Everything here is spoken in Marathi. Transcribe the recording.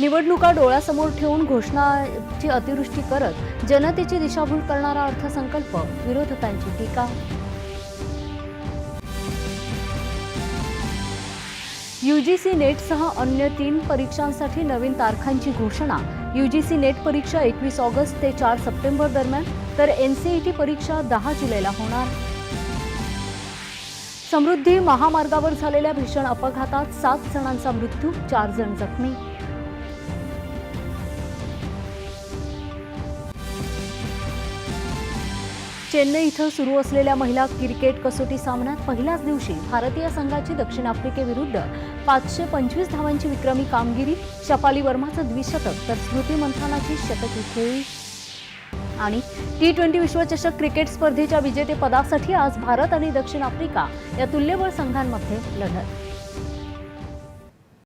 निवडणुका डोळ्यासमोर ठेवून घोषणाची अतिवृष्टी करत जनतेची दिशाभूल करणारा अर्थसंकल्प विरोधकांची टीका. युजीसी नेटसह अन्य तीन परीक्षांसाठी नवीन तारखांची घोषणा. युजीसी नेट परीक्षा एकवीस ऑगस्ट ते चार सप्टेंबर दरम्यान तर एनसीईटी परीक्षा दहा जुलैला होणार. समृद्धी महामार्गावर झालेल्या भीषण अपघातात सात जणांचा मृत्यू चार जण जखमी. चेन्नई इथं सुरू असलेल्या महिला क्रिकेट कसोटी सामन्यात पहिल्याच दिवशी भारतीय संघाची दक्षिण आफ्रिकेविरुद्ध पाचशे पंचवीस धावांची विक्रमी कामगिरी शपाली वर्माचं द्विशतक तर स्मृती मंथानाची शतकी खेळी. आणि टी ट्वेंटी विश्वचषक क्रिकेट स्पर्धेच्या विजेतेपदासाठी आज भारत आणि दक्षिण आफ्रिका या तुल्यबळ संघांमध्ये लढत.